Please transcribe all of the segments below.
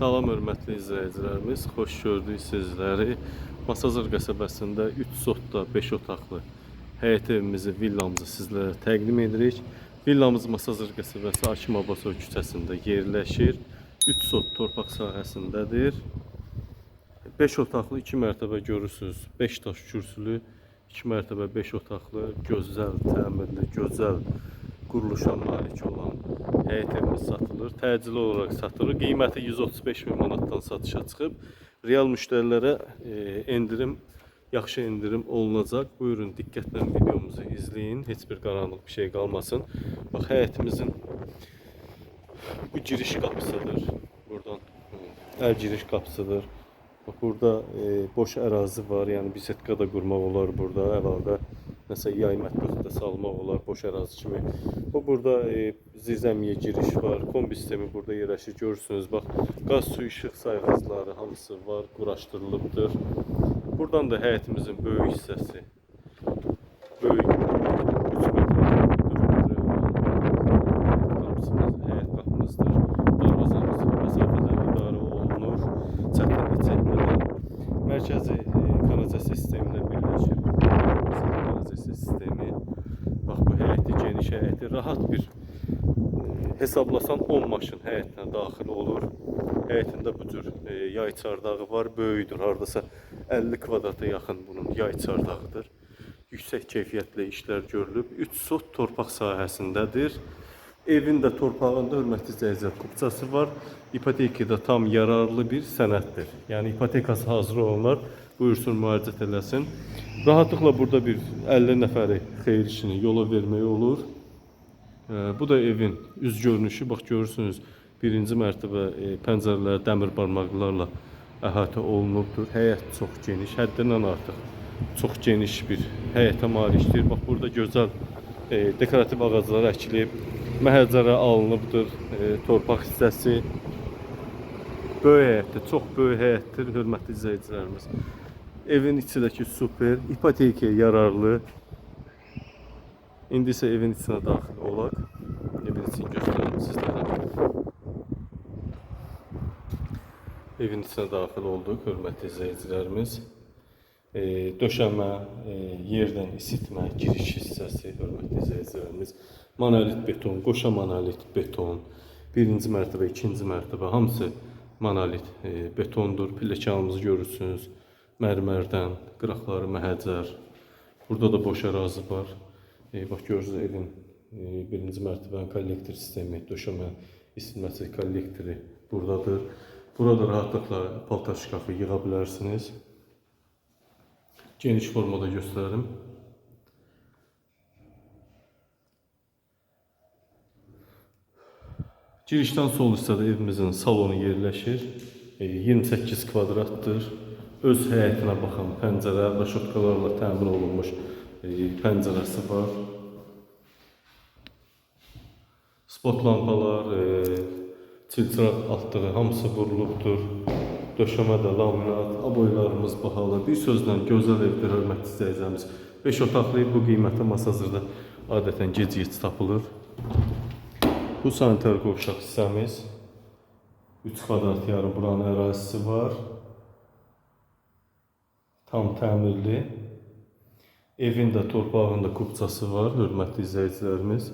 Salam hörmətli izləyicilərimiz, xoş gördük sizləri. Masazır qəsəbəsində 3 sotda 5 otaqlı həyət evimizi, villamızı sizlərə təqdim edirik. Villamız Masazır qəsəbəsi Hakim Abbasov küçəsində yerləşir. 3 sot torpaq sahəsindədir. 5 otaqlı 2 mərtəbə görürsüz. 5 daş kürsülü, 2 mərtəbə 5 otaqlı, gözəl, təmirli, gözəl quruluşa malik olan həyət evimiz satılır. Təcili olaraq satılır. Qiyməti 135 min manatdan satışa çıxıb. Real müştərilərə e, endirim, yaxşı endirim olunacaq. Buyurun diqqətlə videomuzu izləyin. Heç bir qaranlıq bir şey qalmasın. Bax həyətimizin bu giriş qapısıdır. Buradan əl giriş qapısıdır. Bax burada e, boş ərazi var. Yəni bisetka da qurmaq olar burada əlavə. Nəsə yay mətbəxi də salmaq olar boş ərazi kimi. Bu burada e, zirzəmiyə giriş var. Kombi sistemi burada yerləşir. Görürsünüz bax qaz, su, işıq sayğacları hamısı var, quraşdırılıbdır. Buradan da həyətimizin böyük hissəsi böyük 3 metrə, 4 metrə olan qapısımız, həyət qapımızdır. Darvazamız məsafədə idarə olunur. Çətinlik çəkmədən mərkəzi e, kanalizasiya sisteminə birləşir. Kanalizasiya sistemi. Bax bu həyəti həyəti rahat bir e, hesablasan 10 maşın həyətinə daxil olur. Həyətində bu cür e, yay çardağı var, böyükdür. Hardasa 50 kvadrata yaxın bunun yay çardağıdır. Yüksək keyfiyyətli işlər görülüb. 3 sot torpaq sahəsindədir. Evin də torpağında hörmətli izləyicilər kupçası var. İpotekada tam yararlı bir sənəddir. Yəni ipotekası hazır olanlar buyursun müraciət eləsin. Rahatlıqla burada bir 50 nəfəri xeyir işini yola vermək olur. Ee, Bu da evin üz görünüşü. Bax görürsünüz, birinci mərtəbə e, pəncərələr dəmir barmaqlarla əhatə olunubdur. Həyət çox geniş, həddindən artıq çox geniş bir həyətə malikdir. Bax burada gözəl e, dekorativ ağaclar əkilib, məhəccərə alınıbdır, e, torpaq hissəsi. Böyük həyətdir, çox böyük həyətdir, hörmətli izləyicilərimiz. Evin içindəki super, ipotekaya yararlı, İndi isə evin içinə daxil olaq. Evin içini göstərim sizlərə. Evin içinə daxil olduq, hörmətli izləyicilərimiz. E, döşəmə, e, yerdən isitmə, giriş hissəsi, hörmətli izləyicilərimiz. Monolit beton, qoşa monolit beton. Birinci mərtəbə, ikinci mərtəbə hamısı monolit e, betondur. Pilləkənimizi görürsünüz. Mərmərdən, qıraqları məhəccər. Burada da boş ərazi var. E, görürsünüz evin e, birinci mərtəbənin kollektor sistemi, döşəmə isitməsi kollektoru buradadır. Burada rahatlıkla paltar şkafı yığa bilərsiniz. Geniş formada göstərim. Girişdən sol hissədə evimizin salonu yerləşir. E, 28 kvadratdır. Öz həyətinə baxan pəncərə, raşotkalarla təmin olunmuş e, pəncərəsi var. Spot lampalar, çilçıraq altlığı hamısı vurulubdur. Döşəmə də laminat, aboylarımız bahalı. Bir sözlə gözəl evdir, hörmətli izləyicilərimiz. 5 otaqlı bu qiymətə masazırda adətən gec-gec tapılır. Bu sanitar qovşaq hissəmiz 3 kvadrat yarım buranın ərazisi var. Tam təmirli. Evin də torpağında kupçası var, hörmətli izləyicilərimiz.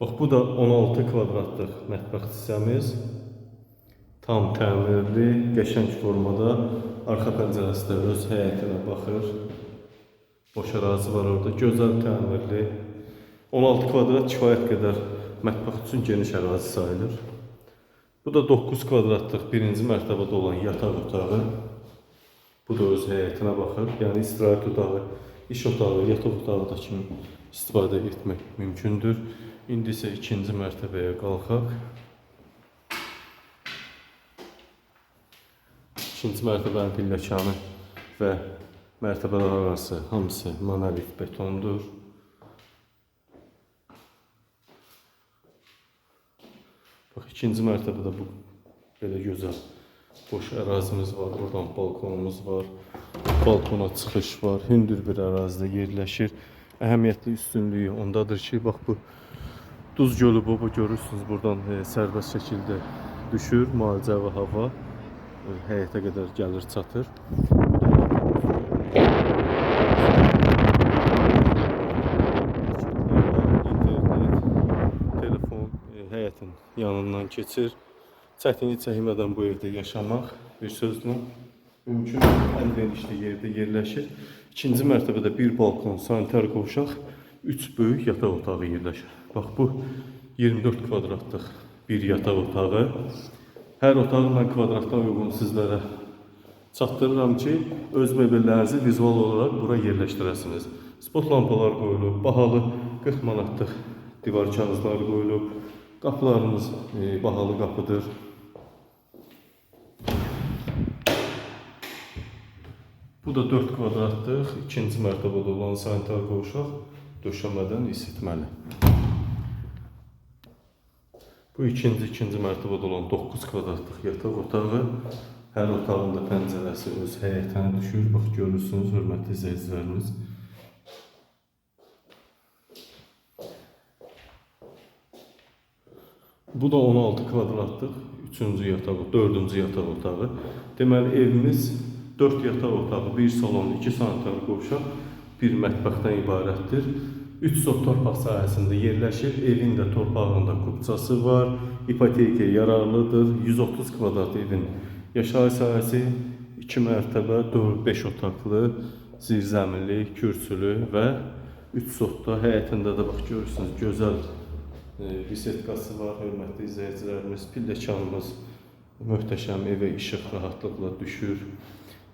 Bax bu da 16 kvadratlıq mətbəx. Tam təmirli, qəşəng formada. Arxa pəncərəsi də öz həyətinə baxır. Boş ərazi var orada. Gözəl təmirli. 16 kvadrat kifayət qədər mətbəx üçün geniş ərazi sayılır. Bu da 9 kvadratlıq birinci mərtəbədə olan yataq otağı. Bu da öz həyətinə baxır. Yəni istirahət otağı, iş otağı, yataq otağı da kimi istifadə etmək mümkündür. İndi isə ikinci mərtəbəyə qalxaq. İkinci mərtəbənin pilləkanı və mərtəbələr arası hamısı monolit betondur. Bax ikinci mərtəbədə bu belə gözəl boş ərazimiz var. Buradan balkonumuz var. Balkona çıxış var. Hündür bir ərazidə yerləşir. Əhəmiyyətli üstünlüyü ondadır ki, bax bu Duz gölü bu, görürsünüz buradan e, sərbəst şəkildə düşür, müalicə və hava e, həyətə qədər gəlir, çatır. İnternet, telefon e, həyətin yanından keçir. Çətinlik çəkmədən bu evdə yaşamaq bir sözlə mümkün ən genişli yerdə yerləşir. İkinci mərtəbədə bir balkon, sanitar qovşaq, üç böyük yataq otağı yerləşir. Bax bu 24 kvadratlıq bir yataq otağı. Hər otağı mən kvadratdan uyğun sizlərə çatdırıram ki, öz mebellərinizi vizual olaraq bura yerləşdirəsiniz. Spot lampalar qoyulub, bahalı 40 manatlıq divar kağızları qoyulub. Qapılarımız e, bahalı qapıdır. Bu da 4 kvadratlıq ikinci mərtəbədə olan sanitar qovşaq döşəmədən isitməli. Bu ikinci ikinci mərtəbədə olan 9 kvadratlıq yataq otağı. Hər otağın da pəncərəsi öz həyətinə düşür. Bax görürsünüz hörmətli izləyicilərimiz. Bu da 16 kvadratlıq 3-cü yataq, 4-cü yataq otağı. Deməli evimiz 4 yataq otağı, 1 salon, 2 sanitar qovşaq, bir mətbəxdən ibarətdir. 3 sot torpaq sahəsində yerləşir. Evin də torpağında kupçası var. İpotekaya yararlıdır. 130 kvadrat evin yaşayış sahəsi 2 mərtəbə, 4-5 otaqlı, zirzəminli, kürsülü və 3 sotda həyətində də bax görürsünüz gözəl e, bisetkası var, hörmətli izləyicilərimiz. Pilləkanımız möhtəşəm evə işıq rahatlıqla düşür.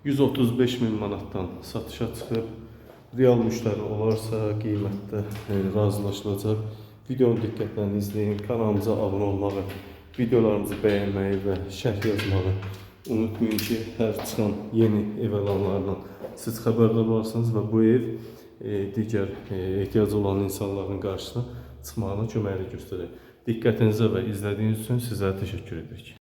135 min manatdan satışa çıxıb. Real müştəri olarsa qiymətdə e, razılaşılacaq. Videonu diqqətlə izləyin, kanalımıza abunə olmağı, videolarımızı bəyənməyi və şərh yazmağı unutmayın ki, hər çıxan yeni ev elanlarından siz xəbərdar olarsınız və bu ev e, digər e, ehtiyacı olan insanların qarşısına çıxmağına köməklik göstərir. Diqqətinizə və izlədiyiniz üçün sizə təşəkkür edirik.